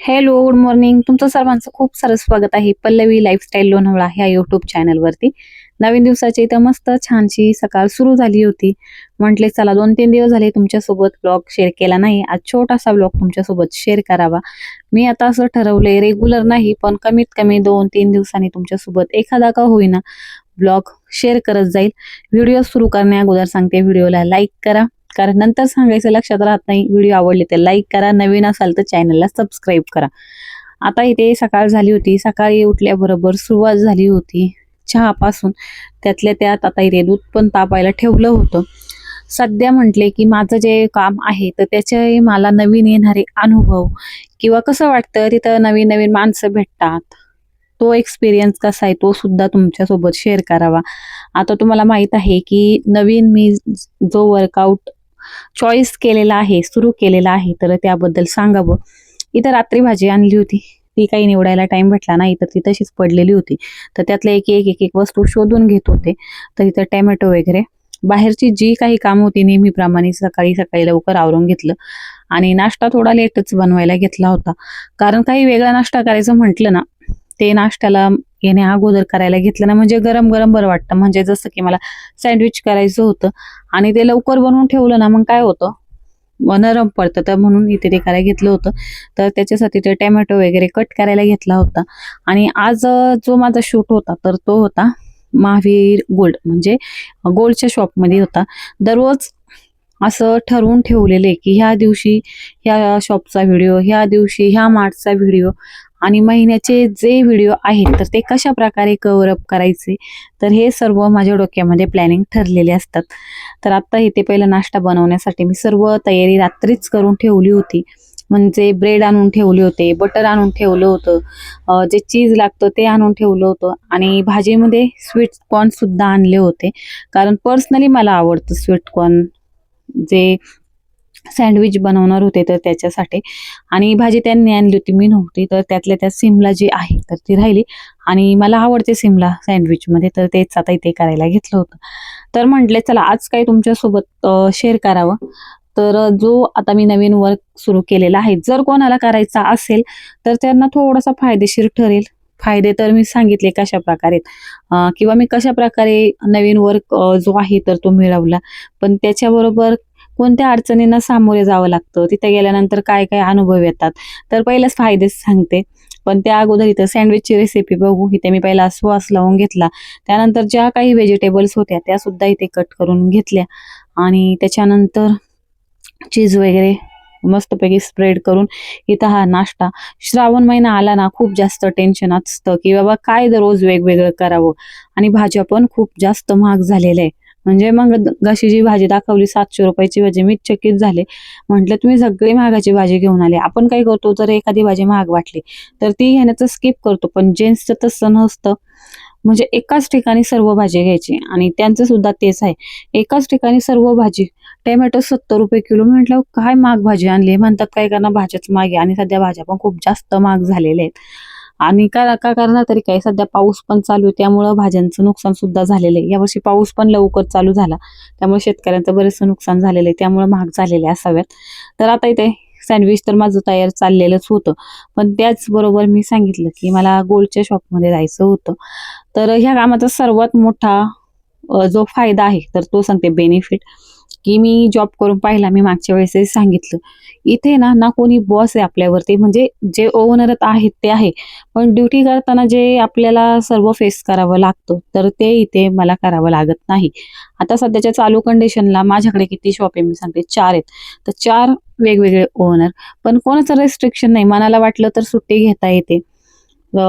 Hello good morning तुमचं सर्वांचं खूप सारं स्वागत आहे पल्लवी लाईफस्टाईल लोणावळा ह्या युट्यूब चॅनलवरती नवीन दिवसाची इथं मस्त छानशी सकाळ सुरू झाली होती. म्हटले चला दोन तीन दिवस झाले तुमच्यासोबत ब्लॉग शेअर केला नाही. आज छोटासा ब्लॉग तुमच्यासोबत शेअर करावा. मी आता असं ठरवलंय रेग्युलर नाही पण कमीत कमी दोन तीन दिवसांनी तुमच्यासोबत एखादा का होईना ब्लॉग शेअर करत जाईल. व्हिडिओ सुरू करण्या अगोदर सांगते व्हिडिओला लाईक करा. कारण नंतर सांगायचं लक्षात राहत नाही. व्हिडिओ आवडले तर लाईक करा. नवीन असाल तर चॅनलला सबस्क्राईब करा. आता इथे सकाळ झाली होती. सकाळी उठल्याबरोबर सुरुवात झाली होती चहापासून. त्यातल्या त्यात आता इथे दूध पण तापायला ठेवलं होतं. सध्या म्हटले की माझं जे काम आहे तर त्याचे मला नवीन येणारे अनुभव किंवा कसं वाटतं तिथं नवीन नवीन माणसं भेटतात. तो एक्सपिरियन्स कसा आहे तो सुद्धा तुमच्यासोबत शेअर करावा. आता तुम्हाला माहीत आहे की नवीन मी जो वर्कआउट चॉईस केलेला आहे सुरू केलेला आहे तर त्याबद्दल सांगावं. इथं रात्री भाजी आणली होती. ती काही निवडायला टाइम भेटला नाही तर ती तशीच पडलेली होती. तर त्यातल्या एक एक एक एक वस्तू शोधून घेत होते. तर इथं टॅमॅटो वगैरे. बाहेरची जी काही कामं होती नेहमीप्रमाणे सकाळी सकाळी लवकर आवरून घेतलं. आणि नाश्ता थोडा लेटच बनवायला घेतला होता. कारण काही वेगळा नाश्ता करायचं म्हटलं ना ते नाश्त्याला याने अगोदर करायला घेतलं ना म्हणजे गरम गरम बरं वाटतं. म्हणजे जसं की मला सँडविच करायचं होतं आणि ते लवकर बनवून ठेवलं ना मग काय होतं? नरम पडतं. तर म्हणून इथे ते करायला घेतलं होतं. तर त्याच्यासाठी ते टॅमॅटो वगैरे कट करायला घेतला होता. आणि आज जो माझा शूट होता तर तो होता महावीर गोल्ड. म्हणजे गोल्डच्या शॉपमध्ये होता. दररोज असं ठरवून ठेवलेलं आहे की ह्या दिवशी ह्या शॉपचा व्हिडिओ ह्या दिवशी ह्या मार्टचा व्हिडिओ आणि महिन्याचे जे व्हिडिओ आहेत तर ते कशा प्रकारे कव्हर अप करायचे? तर हे सर्व माझ्या डोक्यामध्ये प्लॅनिंग ठरलेले असतात. तर आत्ता इथे पहिला नाश्ता बनवण्यासाठी मी सर्व तयारी रात्रीच करून ठेवली होती. म्हणजे ब्रेड आणून ठेवले होते बटर आणून ठेवलं होतं जे चीज लागतं ते आणून ठेवलं होतं आणि भाजीमध्ये स्वीट कॉर्नसुद्धा आणले होते. कारण पर्सनली मला आवडतं स्वीट कॉर्न जे सँडविच बनवणार होते तर त्याच्यासाठी. आणि भाजी त्यांनी आणली होती मी नव्हती तर त्यातल्या त्यात सिमला जी आहे तर ती राहिली. आणि मला आवडते सिमला सँडविचमध्ये तर तेच आता इथे करायला घेतलं होतं. तर म्हटले चला आज काय तुमच्यासोबत शेअर करावं? तर जो आता मी नवीन वर्क सुरू केलेला आहे जर कोणाला करायचा असेल तर त्यांना थोडासा फायदेशीर ठरेल. फायदे तर मी सांगितले कशा प्रकारे किंवा मी कशा प्रकारे नवीन वर्क जो आहे तर तो मिळवला. पण त्याच्याबरोबर कोणत्या अडचणींना सामोरे जावं लागतं? तिथे गेल्यानंतर काय काय अनुभव येतात? तर पहिलेच फायदेच सांगते. पण त्या अगोदर इथं सँडविचची रेसिपी बघू. इथे मी पहिला श्वास लावून घेतला. त्यानंतर ज्या काही व्हेजिटेबल्स होत्या त्या सुद्धा इथे कट करून घेतल्या. आणि त्याच्यानंतर चीज वगैरे मस्तपैकी स्प्रेड करून इथं हा नाश्ता. श्रावण महिना आला ना खूप जास्त टेन्शन असतं की बाबा काय दररोज वेगवेगळं करावं? आणि भाज्या पण खूप जास्त महाग झालेल्या आहे म्हणजे मग गशी जी भाजी दाखवली सातशे रुपयाची भाजी. मी चकित झाले. म्हटलं तुम्ही सगळी महागाची भाजी घेऊन आले. आपण काय करतो? जर एखादी भाजी महाग वाटली तर ती घेण्याचं स्किप करतो. पण जेंट्सचं तसं नसतं. म्हणजे एकाच ठिकाणी सर्व भाजी घ्यायची. आणि त्यांचं सुद्धा तेच आहे. एकाच ठिकाणी सर्व भाजी टोमॅटो सत्तर रुपये किलो. म्हटलं काय महाग भाजी आणली? म्हणतात काय करणार? भाज्याच मागे आणि सध्या भाज्या पण खूप जास्त महाग झालेल्या आहेत. आणि का का करणार तरी काय सध्या पाऊस पण चालू आहे त्यामुळं भाज्यांचं नुकसान सुद्धा झालेलं आहे. यावर्षी पाऊस पण लवकर चालू झाला. त्यामुळे शेतकऱ्यांचं बरेचसं नुकसान झालेलं आहे त्यामुळे महाग झालेले असाव्यात. तर आता इथे सँडविच तर माझं तयार चाललेलंच होतं. पण त्याचबरोबर मी सांगितलं की मला गोल्डच्या शॉपमध्ये जायचं होतं. तर ह्या कामाचा सर्वात मोठा जो फायदा आहे तर तो सांगते बेनिफिट की मी जॉब करून पाहिला मी मागच्या वेळेस सांगितलं. इथे ना ना कोणी बॉस आहे आपल्यावरती म्हणजे जे ओनर आहेत ते आहे. पण ड्युटी करताना जे आपल्याला सर्व फेस करावं लागतं तर ते इथे मला करावं लागत नाही. आता सध्याच्या चालू कंडिशनला माझ्याकडे किती शॉप आहे मी सांगते चार आहेत. तर चार वेगवेगळे ओनर पण कोणाचं रेस्ट्रिक्शन नाही. मनाला वाटलं तर सुट्टी घेता येते.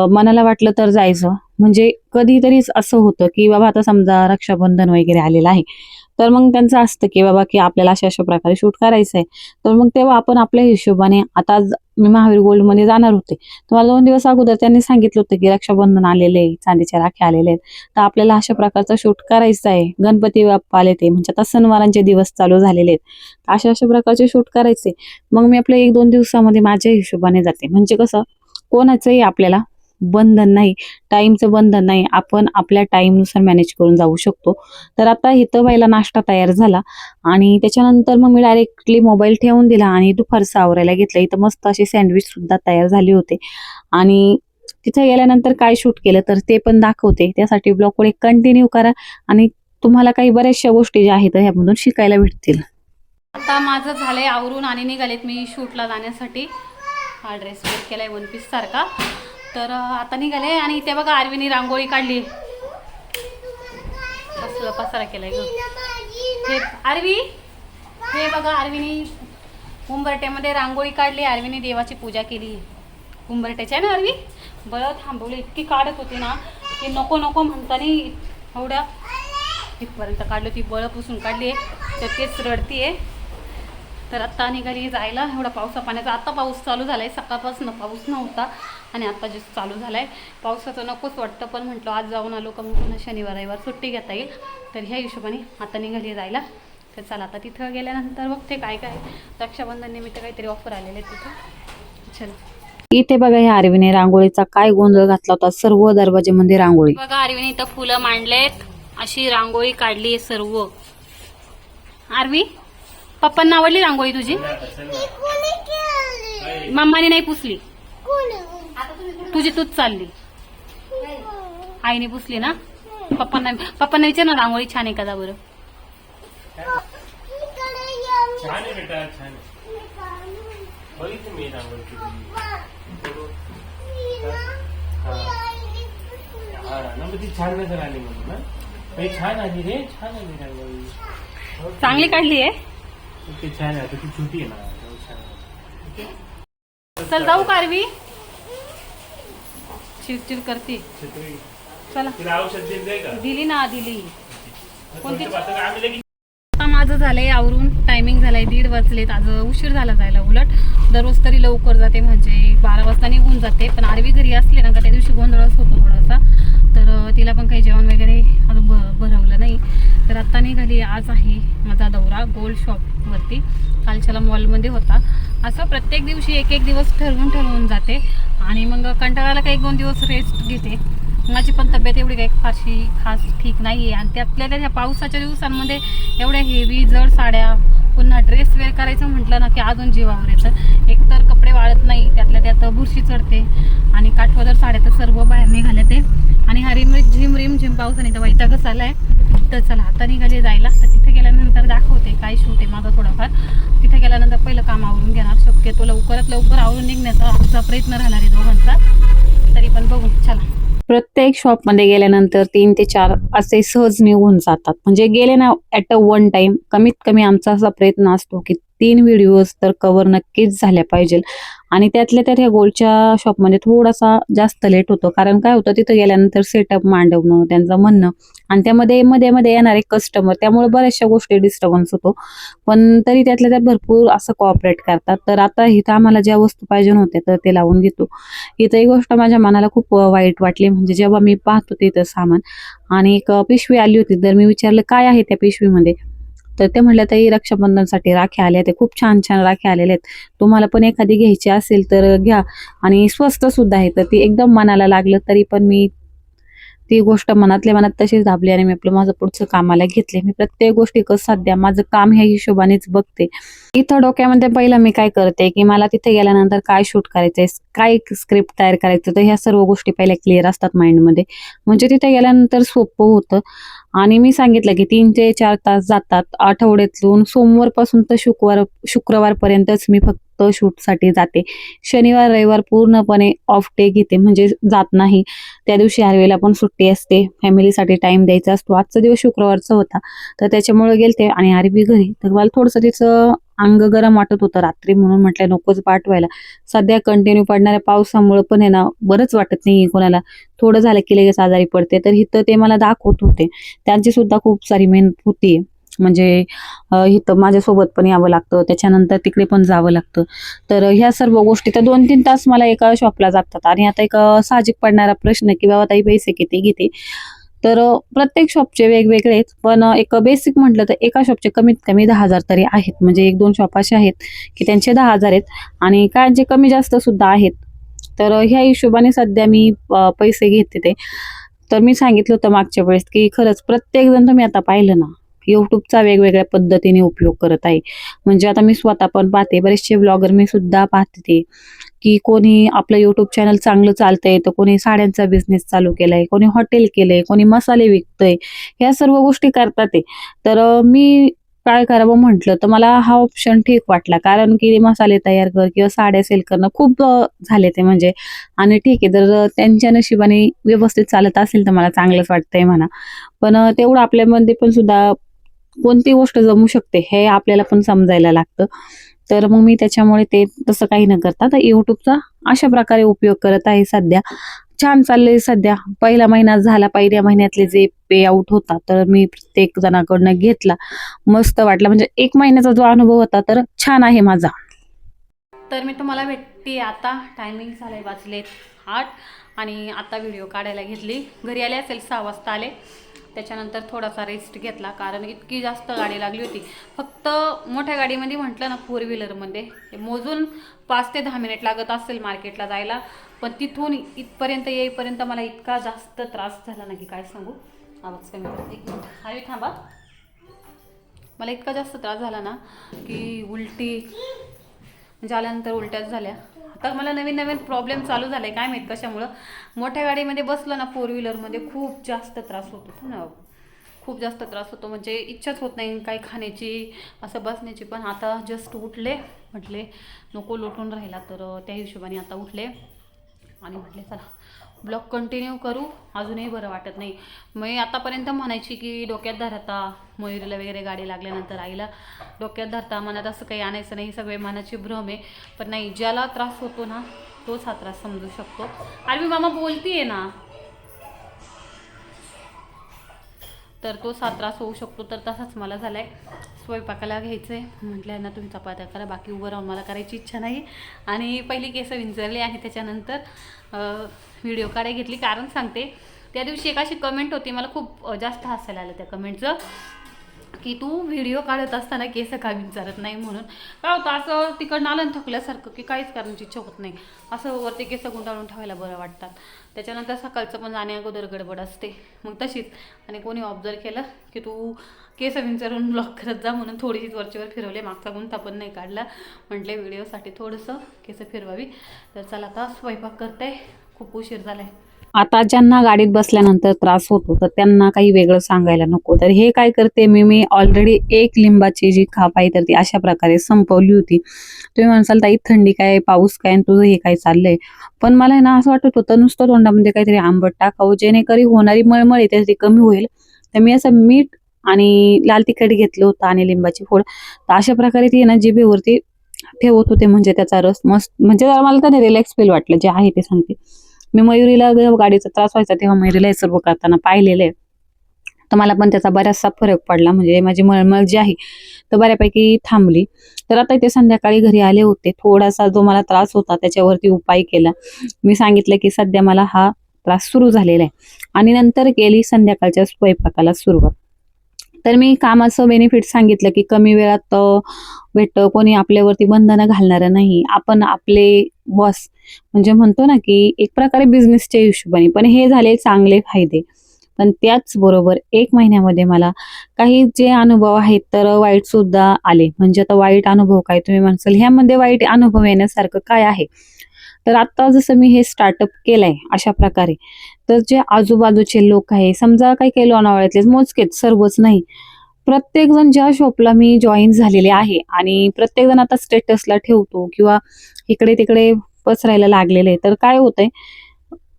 मनाला वाटलं तर जायचं. म्हणजे कधीतरीच असं होतं की बाबा आता समजा रक्षाबंधन वगैरे आलेलं आहे. तर मग त्यांचं असतं की बाबा की आपल्याला अशा अशा प्रकारे शूट करायचं आहे तर मग तेव्हा आपण आपल्या हिशोबाने आता मी महावीर गोल्डमध्ये जाणार होते. तर मला दोन दिवस अगोदर त्यांनी सांगितलं होतं की रक्षाबंधन आलेले आहे चांदीच्या राख्या आलेले आहेत. तर आपल्याला अशा प्रकारचा शूट करायचा आहे गणपती बाप्पा आले ते म्हणजे आता सणवारांचे दिवस चालू झालेले आहेत. तर अशा अशा प्रकारचे शूट करायचे. मग मी आपल्या एक दोन दिवसामध्ये माझ्या हिशोबाने जाते. म्हणजे कसं कोणाचंही आपल्याला बंधन नाही टाईमचं बंधन नाही आपण आपल्या टाईमनुसार मॅनेज करून जाऊ शकतो. तर आता इथं पहिला नाश्ता तयार झाला आणि त्याच्यानंतर मग मी डायरेक्टली मोबाईल ठेवून दिला आणि दुपारचं आवरायला घेतलं. इथं मस्त असे सँडविच सुद्धा तयार झाले होते. आणि तिथं गेल्यानंतर काय शूट केलं तर ते पण दाखवते. त्यासाठी ब्लॉग पुढे कंटिन्यू करा आणि तुम्हाला काही बऱ्याचशा गोष्टी ज्या आहेत ह्यामधून शिकायला भेटतील. आता माझं झालंय आवरून आणि निघालेत मी शूटला जाण्यासाठी. हा ड्रेस वेअर केलाय वन पीस सारखा. तर आता निघाले आणि इथे बघा आरवीने रांगोळी काढली. पसरा पसारा केलाय ग. हे आरवी हे बघा आरवीने उंबरट्यामध्ये रांगोळी काढली आरवीने देवाची पूजा केली. उंबरट्याची आहे ना आरवी? बरं थांबवली इतकी काढत होती ना की नको नको म्हणताना एवढ्या इथपर्यंत काढली ती बळं पुसून काढली आहे. तर तेच रडतीये तर आत्ता निघाली जायला एवढा पावसा पाण्याचा आत्ता पाऊस चालू झाला आहे सकाळपासून पाऊस नव्हता. आणि आत्ता जस्ट चालू झाला आहे पावसाचं नकोच वाटतं पण म्हटलं आज जाऊन आलो का मग पुन्हा शनिवार रविवार सुट्टी घेता येईल. तर ह्या हिशोबाने आता निघाली जायला. तर चला आता तिथं गेल्यानंतर बघते काय काय रक्षाबंधन निमित्त काहीतरी ऑफर आलेले आहेत तिथं. चल. इथे बघा ह्या आरवीने रांगोळीचा काय गोंधळ घातला होता सर्व दरवाजेमध्ये रांगोळी. बघा आरवीने इथं फुलं मांडलेत अशी रांगोळी काढली सर्व. आरवी पप्पांना आवडली रांगोळी तुझी? मम्माने नाही पुसली? तुझी तूच चालली. आईने पुसली ना? पप्पांना पप्पांना विचार ना रांगोळी छान आहे का जा बरं? छान आहे बेटा छान आहे. बघितलं मी रांगोळी केलेली. ना मग ती छान नजर आली म्हणून ना बाई छान आली रे छान आली रांगोळी चांगली काढली आहे? ते छान आहे. ती छोटी आहे ना. चल जाऊ का आरवी चिडचिड करते. चला. तिला औषध दिली ना दिली. कोणती? माझं झालंय आवरून टायमिंग झालाय दीड वाजलेत आज उशीर झाला जायला उलट. दररोज तरी लवकर जाते म्हणजे बारा वाजता निघून जाते पण आरवी घरी असले ना का त्या दिवशी गोंधळच होतो थोडासा. तर तिला पण काही जेवण वगैरे अजून ब भरवलं नाही. तर आत्ता निघाली आज आहे माझा दौरा गोल्ड शॉपवरती कालच्याला मॉलमध्ये होता. असं प्रत्येक दिवशी एक एक दिवस ठरवून ठरवून जाते. आणि मग कंटाळाला काही दोन दिवस रेस्ट घेते. माझी पण तब्येत एवढी काही फारशी खास ठीक नाही आहे आणि त्यातल्या त्या ह्या पावसाच्या दिवसांमध्ये एवढ्या हेवी जड साड्या पुन्हा ड्रेस वेअर करायचं म्हटलं ना की अजून जीवावर येतं. एकतर कपडे वाळत नाही त्यातल्या त्यात बुरशी चढते. आणि काठवदर साड्या तर सर्व बाहेर निघाल्या ते. आणि हा रिम झिम रिम झिम पावसाने तर वैतागच आलाय. तर चला आता निघाले जायला. तर तिथे गेल्यानंतर दाखवते काय शूट आहे माझा थोडंफार. तिथे गेल्यानंतर पहिलं काम आवरून घेणार. शक्यतो लवकरात लवकर आवरून निघण्याचा आमचा प्रयत्न राहणार आहे दोघांचा. तरी पण बघू. चला. प्रत्येक शॉपमध्ये गेल्यानंतर तीन ते चार असे सहज निघून जातात. म्हणजे गेले ना ॲट अ वन टाइम कमीत कमी आमचा असा प्रयत्न असतो की तीन व्हिडिओज तर कव्हर नक्कीच झाल्या पाहिजे. आणि त्यातल्या त्यात ह्या गोल्डच्या शॉपमध्ये थोडासा जास्त लेट होतो. कारण काय होतं तिथं गेल्यानंतर सेटअप मांडवणं त्यांचं म्हणणं आणि त्यामध्ये मध्ये मध्ये येणारे कस्टमर त्यामुळे बऱ्याचशा गोष्टी डिस्टर्बन्स होतो. पण तरी त्यातल्या त्यात भरपूर असं कॉपरेट करतात. तर आता इथं आम्हाला ज्या वस्तू पाहिजे होत्या तर ते लावून घेतो. इथं एक गोष्ट माझ्या मनाला खूप वाईट वाटली. म्हणजे जेव्हा मी पाहत होते इथं सामान आणि एक पिशवी आली होती तर मी विचारलं काय आहे त्या पिशवीमध्ये? तर ते म्हटलं ताई रक्षाबंधनसाठी राख्या आल्या ते खूप छान छान राख्या आलेल्या आहेत. तुम्हाला पण एखादी घ्यायची असेल तर घ्या. आणि स्वस्त सुद्धा आहे. तर ती एकदम मनाला लागलं तरी पण मी ती गोष्ट मनातल्या मनात तशीच दाबली आणि मी आपलं माझं पुढचं कामाला घेतले. मी प्रत्येक गोष्टी कसं सध्या माझं काम ह्या हिशोबानेच बघते. इथं डोक्यामध्ये पहिलं मी काय करते की मला तिथे गेल्यानंतर काय शूट करायचंय काय स्क्रिप्ट तयार करायचं तर ह्या सर्व गोष्टी पहिल्या क्लिअर असतात माइंडमध्ये म्हणजे तिथे गेल्यानंतर सोपं होतं. आणि मी सांगितलं की तीन ते चार तास जातात आठवड्यातून सोमवारपासून तर शुक्रवार शुक्रवारपर्यंतच मी फक्त शूटसाठी जाते. शनिवार रविवार पूर्णपणे ऑफ डे घेते म्हणजे जात नाही. त्या दिवशी हरवेला पण सुट्टी असते. फॅमिलीसाठी टाइम द्यायचा असतो. आजचा दिवस शुक्रवारचा होता. तर त्याच्यामुळे गेलते आणि आरबी घरी. तर मला थोडंसं तिचं अंग गरम वाटत होतं रात्री म्हणून म्हटलं नकोच पाठवायला. सध्या कंटिन्यू पडणाऱ्या पावसामुळे पण आहे ना बरंच वाटत नाही कोणाला. थोडं झालं की लगेच आजारी पडते. तर इथं ते मला दाखवत होते. त्यांची सुद्धा खूप सारी मेहनत होती. म्हणजे इथं माझ्यासोबत पण यावं लागतं. त्याच्यानंतर तिकडे पण जावं लागतं. तर ह्या सर्व गोष्टी तर दोन तीन तास मला एका शॉपला जातात. आणि आता एक साहजिक पडणारा प्रश्न की बाबा ताई पैसे किती घेते? तर प्रत्येक शॉपचे वेगवेगळे आहेत. पण एक बेसिक म्हटलं तर एका शॉपचे कमीत कमी दहा हजार तरी आहेत. म्हणजे एक दोन शॉप असे आहेत की त्यांचे दहा हजार आहेत. आणि काहींचे कमी जास्त सुद्धा आहेत. तर ह्या हिशोबाने सध्या मी पैसे घेते ते. तर मी सांगितलं होतं मागच्या वेळेस की खरंच प्रत्येकजण तुम्ही आता पाहिलं ना यूट्यूबचा वेगवेगळ्या पद्धतीने उपयोग करत आहे. म्हणजे आता मी स्वतः पण पाहते. बरेचसे ब्लॉगर मी सुद्धा पाहते ते. की कोणी आपलं युट्यूब चॅनल चांगलं चालतंय तर कोणी साड्यांचा बिझनेस चालू केलाय कोणी हॉटेल केलंय कोणी मसाले विकतंय ह्या सर्व गोष्टी करतात ते. तर मी काय करावं म्हटलं तर मला हा ऑप्शन ठीक वाटला. कारण की मसाले तयार कर किंवा साड्या सेल करणं खूप झाले ते म्हणजे. आणि ठीक आहे जर त्यांच्या नशिबाने व्यवस्थित चालत असेल तर मला चांगलंच वाटतंय म्हणा. पण तेवढं आपल्यामध्ये पण सुद्धा कोणती गोष्ट जमू शकते हे आपल्याला पण समजायला लागतं. तर मग मी त्याच्यामुळे ते तसं काही न करता तर यूट्यूबचा अशा प्रकारे उपयोग करत आहे सध्या. छान चाललंय सध्या. पहिला महिना झाला पहिल्या महिन्यातले जे पे आउट होता तर मी प्रत्येक जणाकडनं घेतला. मस्त वाटला. म्हणजे एक महिन्याचा जो अनुभव होता तर छान आहे माझा. तर मी तुम्हाला भेटते आता. टायमिंग झालंय वाजलेत आठ. आणि आता व्हिडिओ काढायला घेतली. घरी आले असेल सहा वाजता आले. त्याच्यानंतर थोडासा रेस्ट घेतला. कारण इतकी जास्त गाडी लागली होती. फक्त मोठ्या गाडीमध्ये म्हटलं ना फोर व्हीलरमध्ये मोजून पाच ते दहा मिनिट लागत असेल मार्केटला जायला. पण तिथून इथपर्यंत येईपर्यंत मला इतका जास्त त्रास झाला ना की काय सांगू? आवाज कमी एक मिनिट हवी थांबा. मला इतका जास्त त्रास झाला ना की उलटी म्हणजे आल्यानंतर उलट्याच झाल्या. तर मला नवीन नवीन प्रॉब्लेम चालू झाले काय माहीत कशामुळं. मोठ्या गाडीमध्ये बसलं ना फोर व्हीलरमध्ये खूप जास्त त्रास होतो ना. खूप जास्त त्रास होतो म्हणजे इच्छाच होत नाही काही खाण्याची असं बसण्याची. पण आता जस्ट उठले म्हटले नको लोटून राहिला तर त्या हिशोबाने आता उठले. आणि म्हटले चला ब्लॉग कंटिन्यू करू? अजूनही बरं वाटत नाही. मी आतापर्यंत म्हणायची की डोक्यात धरता मयुरीला वगैरे गाडी लागल्यानंतर आईला डोक्यात धरता मनात असं काही आणायचं नाही सगळे मनाचे भ्रम आहे. पण नाही ज्याला त्रास होतो ना तोच हा त्रास समजू शकतो. आणि मी मामा बोलतीये ना तर तो सात त्रास होऊ शकतो तर तसाच मला झाला आहे स्वयंपाकाला घ्यायचं आहे म्हटलं ना तुम्ही चपात्या करा बाकी उभं राहून मला करायची इच्छा नाही. आणि पहिली केसं विंचरले आणि त्याच्यानंतर व्हिडिओ काढाय घेतली. कारण सांगते त्या दिवशी एक अशी कमेंट होती मला खूप जास्त हसायला आलं त्या कमेंटचं की तू व्हिडिओ काढत असताना केस का विचारत नाही म्हणून. काय होतं असं तिकडनं आलं थकल्यासारखं की काहीच करण्याची इच्छा होत नाही. असं वरती केस गुंडाळून ठेवायला बरं वाटतात. त्याच्यानंतर सकाळचं पण जाण्या अगोदर गडबड असते. मग तशीच. आणि कोणी ऑब्झर्व केलं की तू केस विंचरून ब्लॉक करत जा म्हणून थोडीशीच वरचीवर फिरवले. मागचा गुंता पण नाही काढला. म्हटले व्हिडिओसाठी थोडंसं केस फिरवावी. तर चला आता स्वयंपाक करते. खूप उशीर झाला आहे आता ज्यांना गाडीत बसल्यानंतर त्रास होतो तर त्यांना काही वेगळं सांगायला नको. तर हे काय करते मी मी ऑलरेडी एक लिंबाची जी खाप आहे तर ती अशा प्रकारे संपवली होती. तुम्ही म्हणसाल ताई थंडी काय पाऊस काय आणि तुझं हे काय चाललंय? पण मला ना असं वाटत होतं नुसतं तोंडामध्ये काहीतरी आंबट टाकावं जेणेकरी होणारी मळमळ आहे तर ती कमी होईल. तर मी असं मीठ आणि लाल तिखट घेतलं होतं आणि लिंबाची फोड. तर अशा प्रकारे ती ना जिभेवरती ठेवत होते म्हणजे त्याचा रस मस्त म्हणजे जरा मला त्याने रिलॅक्स फील वाटलं जे आहे ते सांगते. मी मयुरीला गाडीचा त्रास व्हायचा तेव्हा मयुरीला हे सर्व करताना पाहिलेलं आहे. तर मला पण त्याचा बराचसा फरक पडला. म्हणजे माझी मळमळ जी आहे तर बऱ्यापैकी थांबली. तर आता इथे संध्याकाळी घरी आले होते. थोडासा जो मला त्रास होता त्याच्यावरती उपाय केला. मी सांगितलं की सध्या मला हा त्रास सुरू झालेला आहे. आणि नंतर केली संध्याकाळच्या स्वयंपाकाला सुरुवात. तर मी कामाचं बेनिफिट सांगितलं की कमी वेळात भेटतं. कोणी आपल्यावरती बंधनं घालणारं नाही. आपण आपले बॉस म्हणजे म्हणतो ना की एक प्रकारे बिझनेसच्या हिशोबाने. पण हे झाले चांगले फायदे. पण त्याचबरोबर एक महिन्यामध्ये मला काही जे अनुभव आहेत तर वाईट सुद्धा आले. म्हणजे आता वाईट अनुभव काय तुम्ही म्हणसाल ह्यामध्ये वाईट अनुभव येण्यासारखं काय आहे? तर आता जसं मी हे स्टार्टअप केलंय अशा प्रकारे तर जे आजूबाजूचे लोक आहे समजा काही काही लोणावळ्यातले मोजकेच सर्वच नाही. प्रत्येकजण ज्या शॉपला मी जॉईन झालेले आहे आणि प्रत्येकजण आता स्टेटसला ठेवतो किंवा इकडे तिकडे पसरायला लागलेले. तर काय होतंय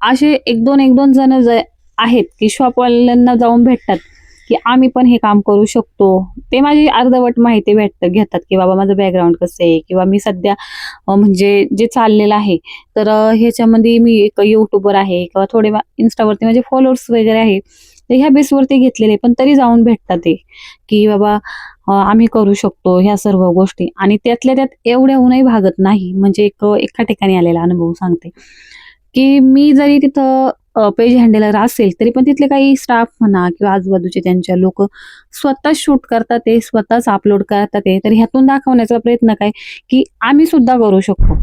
असे एक दोन एक दोन जण ज आहेत की शॉपवाल्यांना जाऊन भेटतात की आम्ही पण हे काम करू शकतो. ते माझी अर्धवट माहिती भेटत घेतात की बाबा माझं बॅकग्राऊंड कसं आहे किंवा मी सध्या म्हणजे जे चाललेलं आहे. तर ह्याच्यामध्ये मी एक युट्यूबर आहे किंवा थोडे इन्स्टावरती माझे फॉलोअर्स वगैरे आहे. तर ह्या बेसवरती घेतलेले पण तरी जाऊन भेटतात ते. की बाबा आम्ही करू शकतो ह्या सर्व गोष्टी. आणि त्यातल्या त्यात एवढ्या होऊनही भागत नाही. म्हणजे एक एका ठिकाणी आलेला अनुभव सांगते. की मी जरी तिथं पेज हँडलर असेल तरी पण तिथले काही स्टाफ म्हणा किंवा आजूबाजूचे त्यांच्या लोक स्वतः शूट करतात ते स्वतःच अपलोड करतात ते. तर ह्यातून दाखवण्याचा प्रयत्न काय? की आम्ही सुद्धा करू शकतो.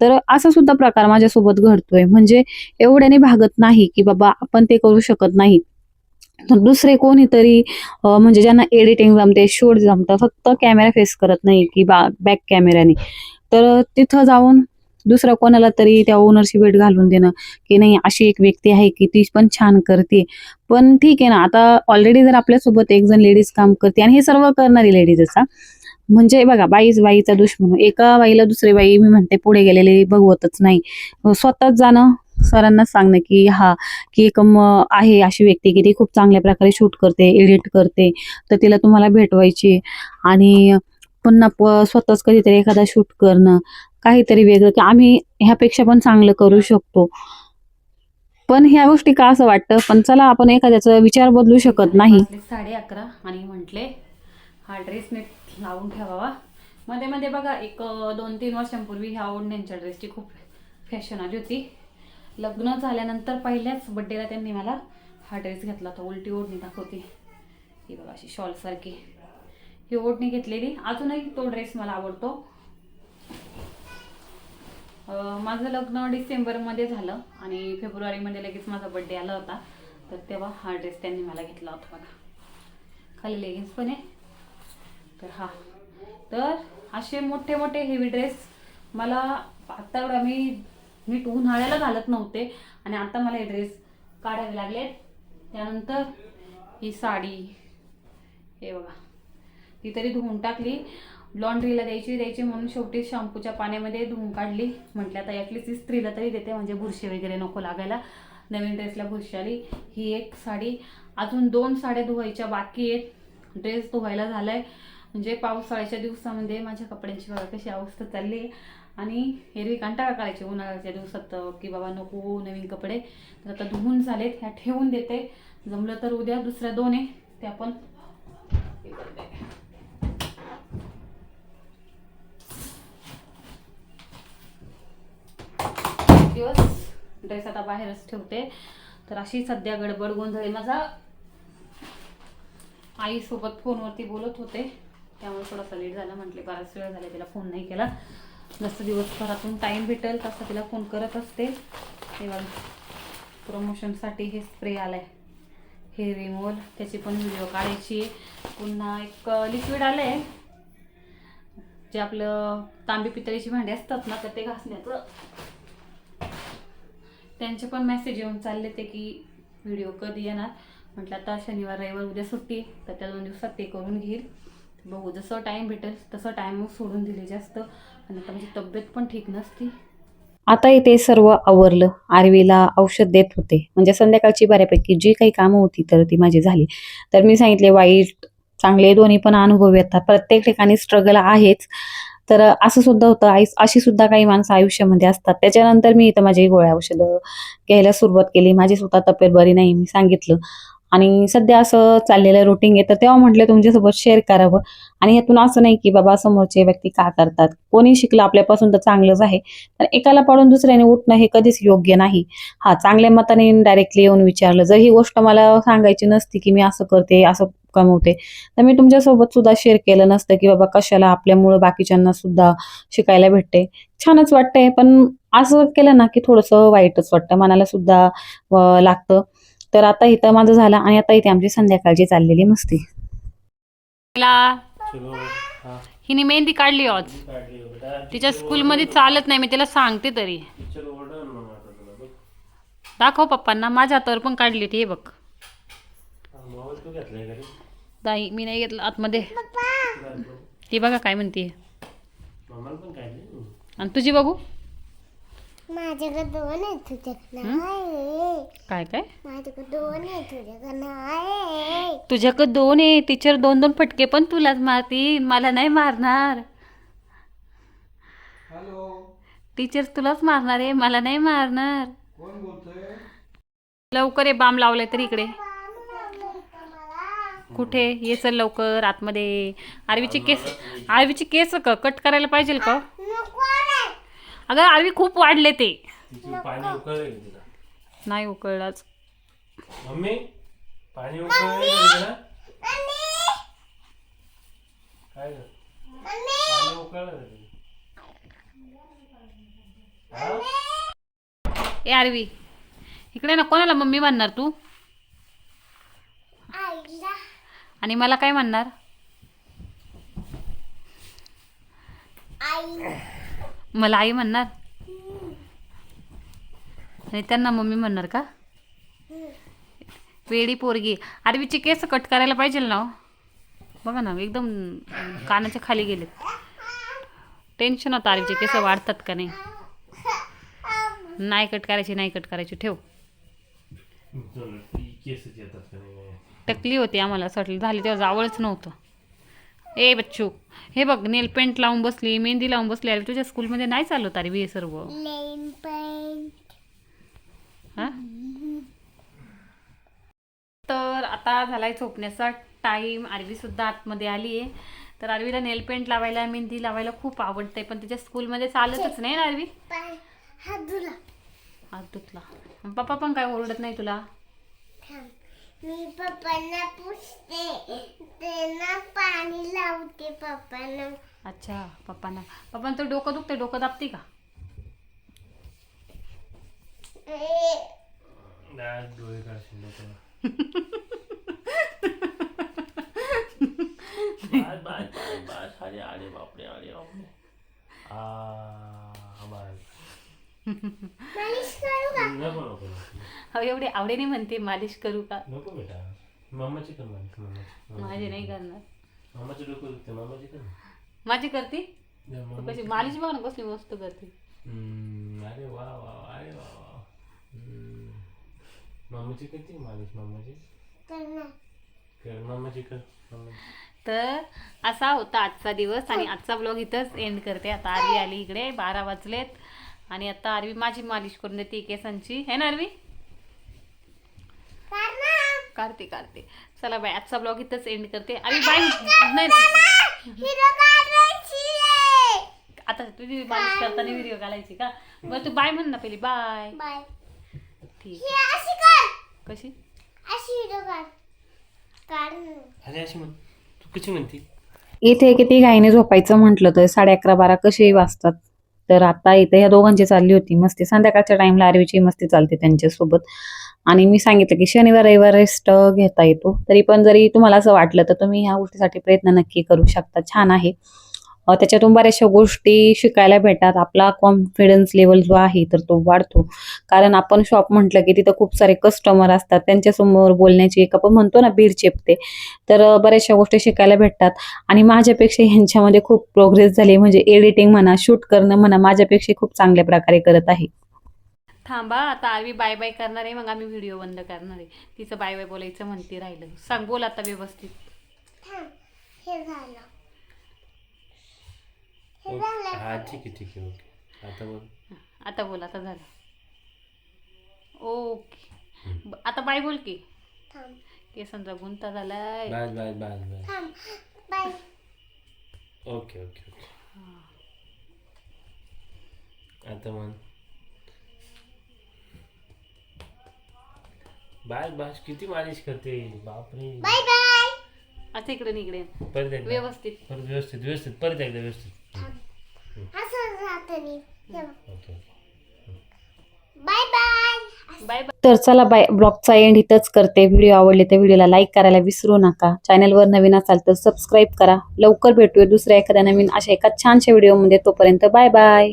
तर असा सुद्धा प्रकार माझ्यासोबत घडतोय. म्हणजे एवढ्याने भागत नाही की बाबा आपण ते करू शकत नाही. तर दुसरे कोणीतरी म्हणजे ज्यांना एडिटिंग जमते शूट जमतं फक्त कॅमेरा फेस करत नाही की बा बॅक कॅमेऱ्याने तर तिथं जाऊन दुसरा कोणाला तरी त्या ओनरशी भेट घालून देणं की नाही अशी एक व्यक्ती आहे की ती पण छान करते. पण ठीक आहे ना आता ऑलरेडी जर आपल्यासोबत एक जण लेडीज काम करते आणि हे सर्व करणारी लेडीज असा म्हणजे बघा बाईच बाईचा दुश्मन एका बाईला दुसरी बाई मी म्हणते पुढे गेलेली बघवतच नाही. स्वतःच जाणं सरांना सांगणं की हा की एक आहे अशी व्यक्ती की ती खूप चांगल्या प्रकारे शूट करते एडिट करते तर तिला तुम्हाला भेटवायची आणि पुन्हा प- स्वतःच कधीतरी एखादा शूट करणं काहीतरी वेगळं की आम्ही ह्यापेक्षा पण चांगलं करू शकतो. पण ह्या गोष्टी का असं वाटतं? पण चला आपण एखाद्याचा विचार बदलू शकत नाही. साडे अकरा आणि म्हटले हा ड्रेस नीट लावून ठेवावा मध्ये मध्ये बघा एक दोन तीन वर्षांपूर्वी ह्या ओढण्यांच्या ड्रेसची खूप फॅशन आली होती. लग्न झाल्यानंतर पहिल्याच बड्डेला त्यांनी मला हा ड्रेस घेतला होता. उलटी ओढणी दाखवते. ही बघा अशी शॉलसारखी ही ओढणी घेतलेली. अजूनही तो ड्रेस मला आवडतो. माझं लग्न डिसेंबरमध्ये झालं आणि फेब्रुवारीमध्ये लगेच माझा बड्डे आला होता. तर तेव्हा हा ड्रेस त्यांनी मला घेतला होता बघा. खाली लेगिन्स पण आहे. तर हा. तर असे मोठे मोठे हेवी ड्रेस मला आता एवढा मी नीट उन्हाळ्याला घालत नव्हते. आणि आता मला हे ड्रेस काढावे लागले त्यानंतर ही साडी हे बघा ती तरी धुवून टाकली. लॉन्ड्रीला द्यायची द्यायची म्हणून शेवटी शॅम्पूच्या पाण्यामध्ये धुवून काढली. म्हटलं आता यातलीच ती स्त्रीला तरी देते म्हणजे बुरशी वगैरे नको लागायला. नवीन ड्रेसला बुरशी आली. ही एक साडी. अजून दोन साड्या धुवायच्या बाकी आहेत. ड्रेस धुवायला झालाय. म्हणजे पावसाळ्याच्या दिवसामध्ये माझ्या कपड्यांची बघा कशी अवस्था चालली आहे. आणि एरवी कंटाळा करायचे उन्हाळ्याच्या दिवसात की बाबा नको नवीन कपडे. तर आता धुवून झालेत ह्या ठेवून देते. जमलं तर उद्या दुसऱ्या दोन आहे त्या पण दिवस ड्रेस आता बाहेरच ठेवते. तर अशी सध्या गडबड गोंधळ आहे. माझा आईसोबत फोनवरती बोलत होते. त्यामुळे थोडासा लेट झाला म्हटले बराच वेळ झाला तिला फोन नाही केला. जसं दिवसभरातून टाईम भेटेल तसं तिला फोन करत असते. तेव्हा प्रमोशनसाठी हे स्प्रे आलं आहे हे रिमोल त्याची पण व्हिडिओ काढायची पुन्हा एक लिक्विड आलं आहे जे आपलं तांबी पितळीची भांडी असतात ना तर ते घासण्याचं. त्यांचे पण मेसेज येऊन चालले ते की व्हिडिओ कधी येणार? म्हटलं आता शनिवार रविवार उद्या सुट्टी तर त्या दोन दिवसात ते करून घेईल. बघू जसं टाईम भेटेल तसं टाईम सोडून दिले जास्त. आणि आता माझी तब्येत पण ठीक नसती. आता इथे सर्व आवरलं. आरवीला औषध देत होते. म्हणजे संध्याकाळची बऱ्यापैकी जी काही कामं होती तर ती माझी झाली. तर मी सांगितले वाईट चांगले दोन्ही पण अनुभव येतात. प्रत्येक ठिकाणी स्ट्रगल आहेच. तर असं सुद्धा होतं. आई अशी सुद्धा काही माणसं आयुष्यामध्ये असतात. त्याच्यानंतर मी इथं माझी गोळ्या औषधं घ्यायला सुरुवात केली. माझी स्वतः तब्येत बरी नाही मी सांगितलं. आणि सध्या असं चाललेलं रुटीन येतं तेव्हा म्हटलं तुमच्यासोबत शेअर करावं. आणि यातून असं नाही की बाबा समोरचे व्यक्ती का करतात? कोणी शिकलं आपल्यापासून तर चांगलंच आहे. तर एकाला पाडून दुसऱ्याने उठणं हे कधीच योग्य नाही. हा चांगल्या मताने डायरेक्टली येऊन विचारलं. जर ही गोष्ट मला सांगायची नसती की मी असं करते असं कमवते तर मी तुमच्यासोबत सुद्धा शेअर केलं नसतं की बाबा कशाला आपल्यामुळं बाकीच्यांना सुद्धा शिकायला भेटते. छानच वाटतंय पण असं केलं ना की थोडंसं वाईटच वाटतं. मनाला सुद्धा लागतं. तर आता इथं माझं झालं आणि आता इथे आमची संध्याकाळची चाललेली मस्ती. हा. हिने मेहंदी काढली आज. हो तिच्या स्कूलमध्ये चालत नाही मी तिला सांगते तरी. दाखव पप्पांना माझ्या हातावर पण काढली ती हे बघ. मोबाईल तू घेतलाय घरी नाही मी नाही घेतलं आतमध्ये. ती बघा काय म्हणते आणि तुझी बघू? माझ्याकडे दोन आहे तुझ्याकडे नाही. काय काय? माझ्याकडे दोन आहे तुझ्याकडे. नाही. तुझ्याकडे दोन आहे. टीचर दोन दोन फटके पण तुलाच मारतील मला नाही मारणार. टीचर तुलाच मारणार आहे. मला नाही मारणार. लवकर ये बाम लावलाय तर इकडे. कुठे? ये चल लवकर आतमध्ये. आरवीचे केस आरवीचे केस का कट करायला पाहिजे का? अगं आरवी खूप वाढले ते. तिची पाणी उकळलं का तिला. नाही उकळलाच. मम्मी पाणी उकळलं का तिला? काय ग? पाणी उकळलं का तिला. हा? ए आरवी. इकडे ना कोणाला मम्मी म्हणणार तू? आईला. आणि मला काय म्हणणार? आई. मला आई म्हणणार. आणि त्यांना मम्मी म्हणणार का? वेडी पोरगी. आरवीचे केस कट करायला पाहिजे ना हो. बघा ना एकदम कानाच्या खाली गेलेत. टेन्शन होतं आरवीचे केस वाढतात का नाही? नाही कट करायची नाही कट करायची ठेव. टकली होती आम्हाला असं वाटलं. झाली तेव्हा जावळच नव्हतं. ए बच्चू हे बघ नेल पेंट लावून बसली मेहंदी लावून बसली अरे तुझ्या स्कूलमध्ये नाही चालवत अरे हे सर्व. हा? तर आता झालाय झोपण्याचा टाईम आरवी सुद्धा आतमध्ये आली आहे. तर आरवीला नेल पेंट लावायला मेहंदी लावायला खूप आवडते पण तिच्या स्कूलमध्ये चालतच नाही ना आरवी? हात धुला. आज तुला पप्पा पण काय ओरडत नाही तुला? मी पप्पांना पुसते त्यांना पाणी लावते पप्पांना अच्छा पप्पांना पप्पांचं डोकं दुखते डोकं दाबते का ए, आज डोळे काढशील डोक्याला. बास, बास, बास, बास. अरे अरे बापरे अरे बापरे आ, बास. हो एवढे आवडीने म्हणते मालिश करू का? नको बेटा. मामाची कर मालिश मामाची. माझे नाही करणार. मामाचं डोकं दुखते मामाची कर. माझी करते? तू. कशी मालिश बघ ना कसली मस्त करते. हम्म, अरे वा वा वा, अरे वा वा. हम्म. मामाची करते मालिश मामाची? कर मामाची कर मामाची. तर असा होता आजचा दिवस आणि आजचा ब्लॉग इथंच एंड करते. आता आरवी आली इकडे बारा वाजलेत. आणि आता आरवी माझी मालिश करून देते केसांची. है ना आरवी? काढते काढते. चला बाय आजचा ब्लॉग इथंच एंड करते. आरवी बाय नाही हिरो काढायची आहे. आता तुझी मालिश करताना व्हिडिओ घालायची का? बरं तू बाय म्हण ना पहिली. बाय. बाय. ठीक अशी कर. कशी. अरे अशी म्हण. तू कशी म्हणते? इथे किती घाईने झोपायचं म्हटलं तर साडे अकरा बारा कसे वाजतात. तर आता इथे ह्या दोघांची चालली होती मस्ती. संध्याकाळच्या टाइमला आरवीची मस्ती चालते त्यांच्यासोबत. आणि मी सांगितलं की शनिवार रविवार रेस्ट घेता येतो. तरी पण जरी तुम्हाला असं वाटलं तर तुम्ही ह्या गोष्टीसाठी प्रयत्न नक्की करू शकता. छान आहे. त्याच्यातून बऱ्याचशा गोष्टी शिकायला भेटतात. आपला कॉन्फिडन्स लेवल जो आहे तर तो वाढतो. कारण आपण शॉप म्हटलं की तिथं खूप सारे कस्टमर असतात. त्यांच्यासमोर बोलण्याची एक आपण म्हणतो ना बीड चेपते. तर बऱ्याचशा गोष्टी शिकायला भेटतात. आणि माझ्यापेक्षा ह्यांच्यामध्ये खूप प्रोग्रेस झाली. म्हणजे एडिटिंग म्हणा शूट करणं म्हणा माझ्यापेक्षा खूप चांगल्या प्रकारे करत आहे. थांबा आता आरवी बाय बाय करणार आहे मग आम्ही व्हिडिओ बंद करणार आहे. तिचं बाय बाय बोलायचं म्हणते राहिलं. सांग बोल आता व्यवस्थित. थांब हे झालं. हे ओके. झालं. हा ठीक आहे ठीक आहे ओके. आता बोल. आता बोल आता झालं. ओके. ब- आता बाय बोल की. थांब. केसांचा गुंता झालाय. बास बास थांब. बाय. Okay okay okay. आता म्हण. बास बास किती मालिश करते? बापरे. Bye bye. आता इकडे न इकडे. परत एकदा. व्यवस्थित. परत व्यवस्थित व्यवस्थित. परत एकदा व्यवस्थित. असं राहतं मी okay bye bye. Bye bye. तर चला बाय ब्लॉगचा एंड इथंच करते. व्हिडिओ आवडले तर व्हिडिओला लाईक करायला विसरू नका. चॅनलवर नवीन असाल तर सबस्क्राईब करा. लवकर भेटूया दुसऱ्या एखाद्या नवीन अशा एका छानशा व्हिडिओमध्ये तोपर्यंत बाय बाय.